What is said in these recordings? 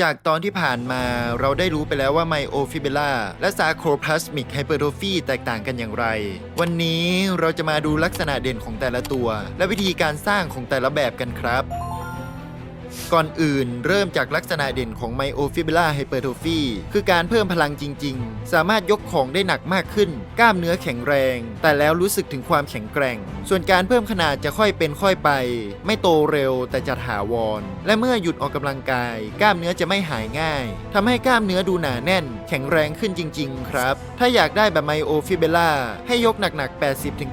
จากตอนที่ผ่านมาเราได้รู้ไปแล้วว่าไมโอฟิเบล่าและซาโครพลาสมิกไฮเปอร์โทฟีแตกต่างกันอย่างไร วันนี้เราจะมาดูลักษณะเด่นของแต่ละตัว และวิธีการสร้างของแต่ละแบบกันครับ ก่อนอื่นเริ่มจากลักษณะเด่นของไมโอฟิบ l ล r าไฮเปอร์โทฟีคือการเพิ่มพลังจริง ๆ สามารถยกของได้หนักมากขึ้น กล้ามเนื้อแข็งแรง แต่แล้วรู้สึกถึงความแข็งแกร่ง ส่วนการเพิ่มขนาดจะค่อยเป็นค่อยไป ไม่โตเร็วแต่จะถาวร และเมื่อหยุดออกกำลังกาย กล้ามเนื้อจะไม่หายง่ายทำให้กล้ามเนื้อดูหนาแน่น แข็งแรงขึ้นจริง ๆ ครับ ถ้าอยากได้แบบไมโอฟิเบล่าให้ยกหนัก ๆ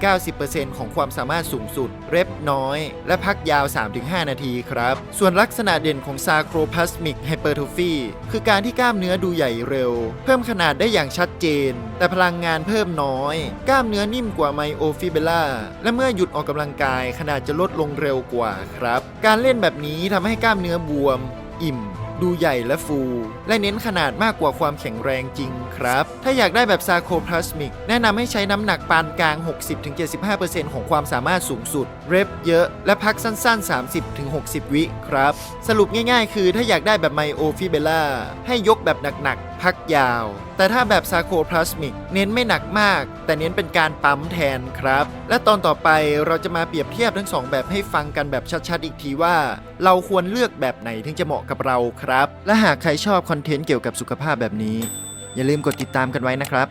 80-90%ของความสามารถสูงสุด เร็บน้อย และพักยาว 3-5 นาทีครับ ส่วนลัักษณะเด่นของซาโครพลาสมิกไฮเปอร์โทฟีคือการที่กล้ามเนื้อดูใหญ่เร็ว เพิ่มขนาดได้อย่างชัดเจน แต่พลังงานเพิ่มน้อย กล้ามเนื้อนิ่มกว่าไมโอฟิเบล่าและเมื่อหยุดออกกำลังกายขนาดจะลดลงเร็วกว่าครับ การเล่นแบบนี้ทำให้กล้ามเนื้อบวม อิ่ม ดูใหญ่และฟู และเน้นขนาดมากกว่าความแข็งแรงจริงครับ ถ้าอยากได้แบบซาโคพลาสมิก แนะนำให้ใช้น้ำหนักปานกลาง 60-75%ของความสามารถสูงสุด เรปเยอะ และพักสั้น ๆ 30-60 วิครับ สรุปง่ายๆ คือถ้าอยากได้แบบไมโอฟิเบล่าให้ยกแบบหนักๆ พักยาว แต่ถ้าแบบซาโคพลาสมิกเน้นไม่หนักมาก แต่เน้นเป็นการปั๊มแทนครับ และตอนต่อไปเราจะมาเปรียบเทียบทั้งสองแบบให้ฟังกันแบบชัดๆ อีกทีว่า เราควรเลือกแบบไหนถึงจะเหมาะกับเราครับ และหากใครชอบคอนเทนต์เกี่ยวกับสุขภาพแบบนี้ อย่าลืมกดติดตามกันไว้นะครับ